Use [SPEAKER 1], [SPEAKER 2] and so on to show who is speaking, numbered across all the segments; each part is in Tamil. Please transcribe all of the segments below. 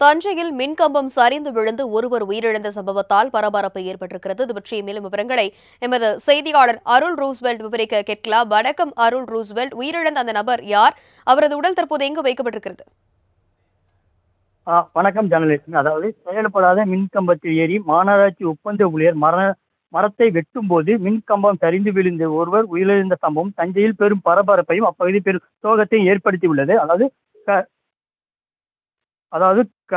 [SPEAKER 1] தஞ்சையில் மின்கம்பம் சரிந்து விழுந்து ஒருவர் உயிரிழந்த சம்பவத்தால் பரபரப்பு ஏற்பட்டிருக்கிறது. இது பற்றிய மேலும் விவரங்களை எமது செய்தியாளர் அருள் ரூஸ்வெல்ட் விவரிக்க கேட்கலாம். வணக்கம் அருள் ரூஸ்வெல்ட். உயிரிழந்த அந்த நபர் யார்? அவரது உடல் தற்போது எங்கு வைக்கப்பட்டிருக்கிறது?
[SPEAKER 2] ஆ, வணக்கம் ஜனலிஸ்ட் அதாவது செயல்படாத மின்கம்பத்தில் ஏறி மாநகராட்சி ஒப்பந்த ஊழியர் மரண மரத்தை வெட்டும் போது மின்கம்பம் சரிந்து விழுந்த ஒருவர் உயிரிழந்த சம்பவம் தஞ்சையில் பெரும் பரபரப்பையும் அப்பகுதி பெரும் சோகத்தையும் ஏற்படுத்தியுள்ளது. அதாவது க அதாவது க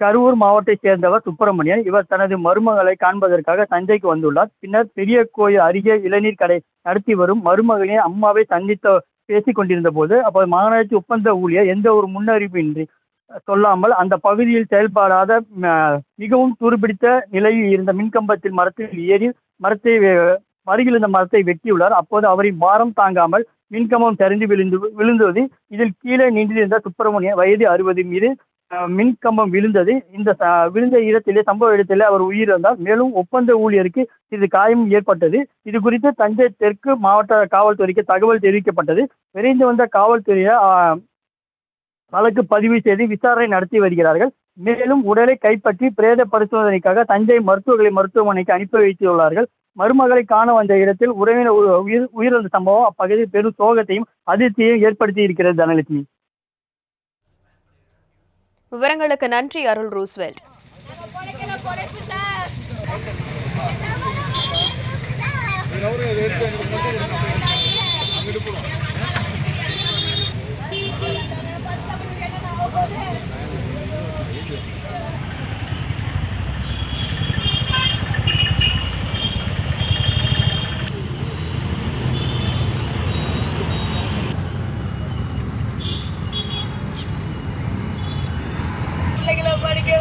[SPEAKER 2] கரூர் மாவட்டத்தைச் சேர்ந்தவர் சுப்பிரமணியன். இவர் தனது மருமகளை காண்பதற்காக தஞ்சைக்கு வந்துள்ளார். பின்னர் பெரிய கோயில் அருகே இளநீர் கடை நடத்தி வரும் மருமகளின் அம்மாவை சந்தித்த பேசிக் கொண்டிருந்த போது அப்போது மாநகராட்சி ஒப்பந்த ஊழியர் எந்த ஒரு முன்னறிவின்றி சொல்லாமல் அந்த பகுதியில் செயல்படாத ம, மிகவும் துருபிடித்த நிலையில் இருந்த மின்கம்பத்தில் மரத்தில் ஏறி மரத்தை அருகில் இருந்த மரத்தை வெட்டியுள்ளார். அப்போது அவரின் பாரம் தாங்காமல் மின்கம்பம் சரிந்து விழுந்து விழுந்தது இதில் கீழே நின்றிருந்த சுப்பிரமணியன் வயது அறுபது மீது மின்கம்பம் விழுந்தது. இந்த விழுந்த இடத்திலே சம்பவ இடத்திலே அவர் உயிரிழந்தார். மேலும் ஒப்பந்த ஊழியருக்கு இது காயம் ஏற்பட்டது. இது குறித்து தஞ்சை தெற்கு மாவட்ட காவல்துறைக்கு தகவல் தெரிவிக்கப்பட்டது. விரைந்து வந்த காவல்துறையை வழக்கு பதிவு செய்து விசாரணை நடத்தி வருகிறார்கள். மேலும் உடலை கைப்பற்றி பிரேத பரிசோதனைக்காக தஞ்சை மருத்துவர்களை மருத்துவமனைக்கு அனுப்பி வைத்துள்ளார்கள். மருமகளை காண வந்த இடத்தில் உறவினர் உ- உயிர் உயிரிழந்த சம்பவம் அப்பகுதியில் பெரும் சோகத்தையும் அதிர்ச்சியையும் ஏற்படுத்தி இருக்கிறது தனலட்சுமி.
[SPEAKER 1] விவரங்களுக்கு நன்றி அருள் ரூஸ்வெல்ட்.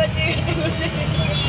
[SPEAKER 3] สวัส